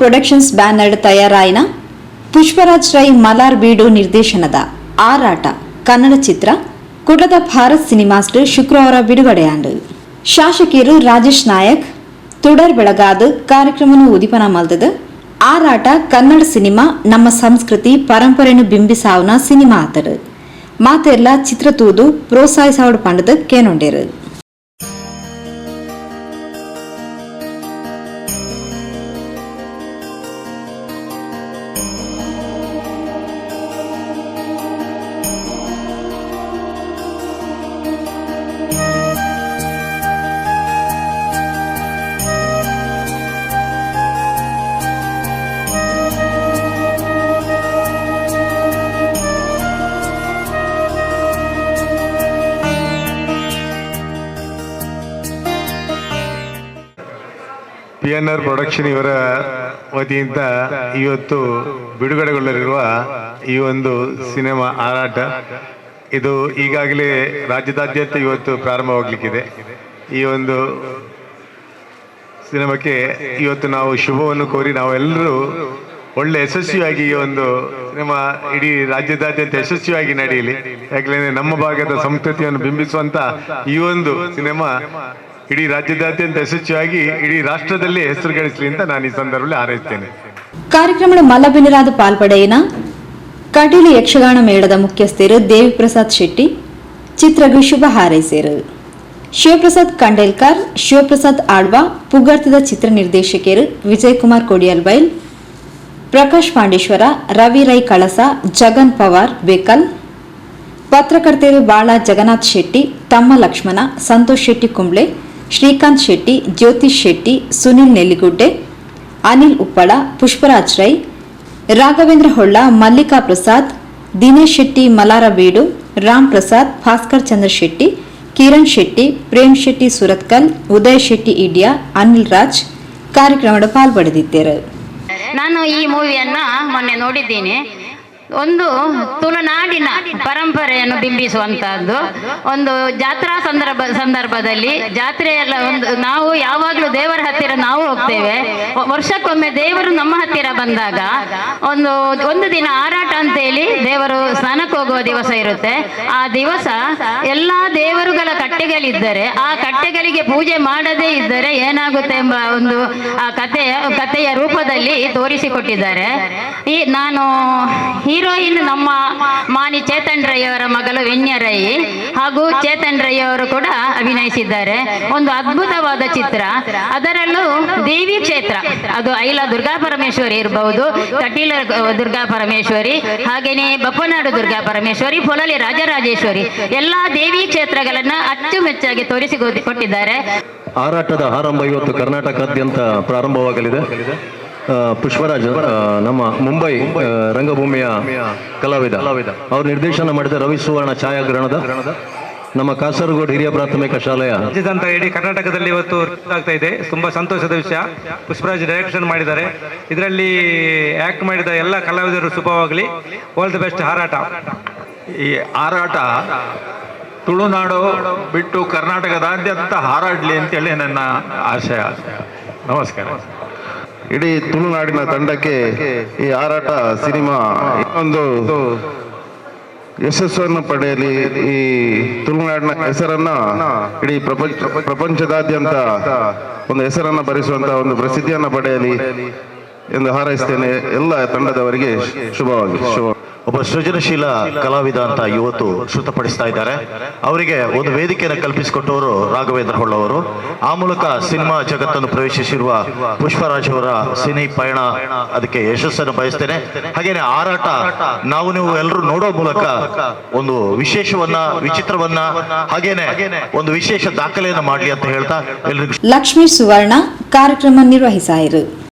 Productions banner ತಯಾರಾಯಿನ ಪುಷ್ಪರಾಜ್ ರೈ ಮಲಾರ್ ಬೀಡು ನಿರ್ದೇಶನದ ಆರಾಟ, ಕನ್ನಡ ಚಿತ್ರ ಕುಟದ ಭಾರತ್ ಸಿನಿಮಾಸ್ಟ್ ಶುಕ್ರವಾರ ಬಿಡುಗಡೆಯಾಂಡು ಶಾಸಕಿಯರು ರಾಜೇಶ್ ನಾಯಕ್, ತುಡರ್ ಬೆಳಗಾದ ಕಾರ್ಯಕ್ರಮವನ್ನು ಉದಿಪನ ಮಲ್ದದ, ಆರಾಟ, ಕನ್ನಡ ಸಿನಿಮಾ, ನಮ್ಮ ಸಂಸ್ಕೃತಿ, ಪರಂಪರೆಯನ್ನು ಬಿಂಬಿಸಾವನ ಸಿನಿಮಾ ಆತರು. ಮಾತೆಲ್ಲ ಚಿತ್ರ ತೂದು ಪ್ರೋತ್ಸಾಹಿಸಾವಡು ಪಂಡದ ಕೇನೊಂಡೇರು. ಪಿ ಎನ್ ಆರ್ ಪ್ರೊಡಕ್ಷನ್ ಇವರ ವತಿಯಿಂದ ಇವತ್ತು ಬಿಡುಗಡೆಗೊಳ್ಳಲಿರುವ ಈ ಒಂದು ಸಿನಿಮಾ ಹಾರಾಟ. ಇದು ಈಗಾಗಲೇ ರಾಜ್ಯದಾದ್ಯಂತ ಇವತ್ತು ಪ್ರಾರಂಭವಾಗಲಿಕ್ಕಿದೆ. ಈ ಒಂದು ಸಿನಿಮಾಕ್ಕೆ ಇವತ್ತು ನಾವು ಶುಭವನ್ನು ಕೋರಿ ನಾವೆಲ್ಲರೂ ಒಳ್ಳೆ ಯಶಸ್ವಿಯಾಗಿ ಈ ಒಂದು ಸಿನಿಮಾ ಇಡೀ ರಾಜ್ಯದಾದ್ಯಂತ ಯಶಸ್ವಿಯಾಗಿ ನಡೆಯಲಿ. ಯಾಕಂದ್ರೆ ನಮ್ಮ ಭಾಗದ ಸಂಸ್ಕೃತಿಯನ್ನು ಬಿಂಬಿಸುವಂತ ಈ ಒಂದು ಸಿನಿಮಾ ಇಡೀ ರಾಜ್ಯದಾದ್ಯಂತ ಯಶಸ್ವಿಯಾಗಿ ಇಡೀ ರಾಷ್ಟ್ರದಲ್ಲಿ ಹೆಸರು ಗಳಿಸಲಿ ಅಂತ ನಾನು ಈ ಸಂದರ್ಭದಲ್ಲಿ ಹಾರೈಸ್ತೇನೆ. ಕಾರ್ಯಕ್ರಮದ ಮಲಬಿನಿರಾದ ಪಾಲ್ಪಡೆಯನ ಕಟೀಲು ಯಕ್ಷಗಾನ ಮೇಳದ ಮುಖ್ಯಸ್ಥರು ದೇವಿಪ್ರಸಾದ್ ಶೆಟ್ಟಿ ಚಿತ್ರಗೂ ಶುಭ ಹಾರೈಸಿರು. ಶಿವಪ್ರಸಾದ್ ಕಂಡೇಲ್ಕರ್, ಶಿವಪ್ರಸಾದ್ ಆಡ್ವಾ ಪುಗರ್ತದ ಚಿತ್ರ ನಿರ್ದೇಶಕಿಯರು ವಿಜಯಕುಮಾರ್ ಕೊಡಿಯಲ್ಬೈಲ್ ಪ್ರಕಾಶ್ ಪಾಂಡೇಶ್ವರ, ರವಿ ರೈ ಕಳಸ, ಜಗನ್ ಪವಾರ್ ಬೇಕಲ್, ಪತ್ರಕರ್ತೆಯರು ಬಾಳ ಜಗನ್ನಾಥ್ ಶೆಟ್ಟಿ, ತಮ್ಮ ಲಕ್ಷ್ಮಣ, ಸಂತೋಷ್ ಶೆಟ್ಟಿ ಕುಂಬ್ಳೆ ಶ್ರೀಕಾಂತ್ ಶೆಟ್ಟಿ, ಜ್ಯೋತಿಷ್ ಶೆಟ್ಟಿ, ಸುನಿಲ್ ನೆಲ್ಲಿಗುಡ್ಡೆ, ಅನಿಲ್ ಉಪ್ಪಳ, ಪುಷ್ಪರಾಜ್ ರೈ, ರಾಘವೇಂದ್ರ ಹೊಳ್ಳ, ಮಲ್ಲಿಕಾ ಪ್ರಸಾದ್, ದಿನೇಶ್ ಶೆಟ್ಟಿ, ಮಲಾರ ಬೀಡು, ರಾಮ್ ಪ್ರಸಾದ್, ಭಾಸ್ಕರ್ ಚಂದ್ರ ಶೆಟ್ಟಿ, ಕಿರಣ್ ಶೆಟ್ಟಿ, ಪ್ರೇಮ್ ಶೆಟ್ಟಿ ಸುರತ್ಕಲ್, ಉದಯ್ ಶೆಟ್ಟಿ ಇಡಿಯಾ, ಅನಿಲ್ ರಾಜ್ ಕಾರ್ಯಕ್ರಮದ ಪಾಲ್ಪಡೆದಿದ್ದರು. ನಾನು ಈ ಮೂವಿಯನ್ನ ಮೊನ್ನೆ ನೋಡಿದ್ದೀನಿ. ಒಂದು ತುಳುನಾಡಿನ ಪರಂಪರೆಯನ್ನು ಬಿಂಬಿಸುವಂತಹದ್ದು. ಒಂದು ಜಾತ್ರಾ ಸಂದರ್ಭ, ಸಂದರ್ಭದಲ್ಲಿ ಜಾತ್ರೆಯೆಲ್ಲ ಒಂದು ನಾವು ಯಾವಾಗಲೂ ದೇವರ ಹತ್ತಿರ ನಾವು ಹೋಗ್ತೇವೆ. ವರ್ಷಕ್ಕೊಮ್ಮೆ ದೇವರು ನಮ್ಮ ಹತ್ತಿರ ಬಂದಾಗ ಒಂದು ಒಂದು ದಿನ ಆರಾಟ ಅಂತ ಹೇಳಿ ದೇವರು ಸ್ನಾನಕ್ಕೆ ಹೋಗುವ ದಿವಸ ಇರುತ್ತೆ. ಆ ದಿವಸ ಎಲ್ಲಾ ದೇವರುಗಳ ಕಟ್ಟೆಗಳಿದ್ದರೆ, ಆ ಕಟ್ಟೆಗಳಿಗೆ ಪೂಜೆ ಮಾಡದೇ ಇದ್ದರೆ ಏನಾಗುತ್ತೆ ಎಂಬ ಒಂದು, ಆ ಕಥೆಯ ಕಥೆಯ ರೂಪದಲ್ಲಿ ತೋರಿಸಿಕೊಟ್ಟಿದ್ದಾರೆ. ಈ ನಾನು ಹೀರೋಯಿನ್ ನಮ್ಮ ಮಾನಿ ಚೇತನ್ ರೈ ಅವರ ಮಗಳು ವಿನ್ಯ ರೈ ಹಾಗೂ ಚೇತನ್ ರೈ ಅವರು ಕೂಡ ಅಭಿನಯಿಸಿದ್ದಾರೆ. ಒಂದು ಅದ್ಭುತವಾದ ಚಿತ್ರ. ಅದರಲ್ಲೂ ದೇವಿ ಕ್ಷೇತ್ರ. ಅದು ಐಲ ದುರ್ಗಾ ಪರಮೇಶ್ವರಿ ಇರಬಹುದು ಕಟೀಲ ದುರ್ಗಾ ಪರಮೇಶ್ವರಿ, ಹಾಗೇನೆ ಬಪ್ಪನಾಡು ದುರ್ಗಾ ಪರಮೇಶ್ವರಿ ಪೊಲಲಿ ರಾಜರಾಜೇಶ್ವರಿ ಎಲ್ಲಾ ದೇವಿ ಕ್ಷೇತ್ರಗಳನ್ನ ಅಚ್ಚುಮೆಚ್ಚಾಗಿ ತೋರಿಸಿ ಕೊಟ್ಟಿದ್ದಾರೆ ಹಾರಾಟದ ಆರಂಭ ಇವತ್ತು ಕರ್ನಾಟಕಾದ್ಯಂತ ಪ್ರಾರಂಭವಾಗಲಿದೆ. ಪುಷ್ಪರಾಜ್ ನಮ್ಮ ಮುಂಬೈ ರಂಗಭೂಮಿಯ ಕಲಾವಿದ. ಅವರು ನಿರ್ದೇಶನ ಮಾಡಿದ ರವಿ ಸುವರ್ಣ ಛಾಯಾಗ್ರಹಣದ ನಮ್ಮ ಕಾಸರಗೋಡು ಹಿರಿಯ ಪ್ರಾಥಮಿಕ ಶಾಲೆಯ ಅಂತ ಇಡೀ ಕರ್ನಾಟಕದಲ್ಲಿ ಇವತ್ತು ಆಗ್ತಾ ಇದೆ. ತುಂಬಾ ಸಂತೋಷದ ವಿಷಯ. ಪುಷ್ಪರಾಜ್ ಡೈರೆಕ್ಷನ್ ಮಾಡಿದ್ದಾರೆ. ಇದರಲ್ಲಿ ಆಕ್ಟ್ ಮಾಡಿದ ಎಲ್ಲ ಕಲಾವಿದರು ಶುಭವಾಗಲಿ. ಆಲ್ ದಿ ಬೆಸ್ಟ್ ಹಾರಾಟ. ಈ ಹಾರಾಟ ತುಳುನಾಡು ಬಿಟ್ಟು ಕರ್ನಾಟಕದಾದ್ಯಂತ ಹಾರಾಡ್ಲಿ ಅಂತೇಳಿ ನನ್ನ ಆಶಯ. ನಮಸ್ಕಾರ. ಇಡೀ ತುಳುನಾಡಿನ ತಂಡಕ್ಕೆ ಈ ಹಾರಾಟ ಸಿನಿಮಾ ಒಂದು ಯಶಸ್ಸನ್ನು ಪಡೆಯಲಿ ಈ ತುಳುನಾಡಿನ ಹೆಸರನ್ನ ಇಡೀ ಪ್ರಪಂಚ ಪ್ರಪಂಚದಾದ್ಯಂತ ಒಂದು ಹೆಸರನ್ನ ಭರಿಸುವಂತ ಒಂದು ಪ್ರಸಿದ್ಧಿಯನ್ನ ಪಡೆಯಲಿ ಎಂದು ಹಾರೈಸ್ತೇನೆ. ಎಲ್ಲ ತಂಡದವರಿಗೆ ಶುಭವಾಗಿ ಶುಭ ಒಬ್ಬ ಸೃಜನಶೀಲ ಕಲಾವಿದ ಅಂತ ಇವತ್ತು ಶ್ರುತಪಡಿಸ್ತಾ ಇದ್ದಾರೆ. ಅವರಿಗೆ ಒಂದು ವೇದಿಕೆಯನ್ನು ಕಲ್ಪಿಸಿಕೊಟ್ಟವರು ರಾಘವೇಂದ್ರ ಹೊಳ್ಳವರು ಆ ಮೂಲಕ ಸಿನಿಮಾ ಜಗತ್ತನ್ನು ಪ್ರವೇಶಿಸಿರುವ ಪುಷ್ಪರಾಜ್ ಅವರ ಸಿನಿ ಪಯಣ ಅದಕ್ಕೆ ಯಶಸ್ಸನ್ನು ಬಯಸ್ತೇನೆ. ಹಾಗೇನೆ ಆರಾಟ ನಾವು ನೀವು ಎಲ್ಲರೂ ನೋಡೋ ಮೂಲಕ ಒಂದು ವಿಶೇಷವನ್ನ, ವಿಚಿತ್ರವನ್ನ, ಹಾಗೇನೆ ಒಂದು ವಿಶೇಷ ದಾಖಲೆಯನ್ನು ಮಾಡಲಿ ಅಂತ ಹೇಳ್ತಾ ಎಲ್ರಿಗೂ ಲಕ್ಷ್ಮೀ ಸುವರ್ಣ ಕಾರ್ಯಕ್ರಮ ನಿರ್ವಹಿಸಾಯಿರು.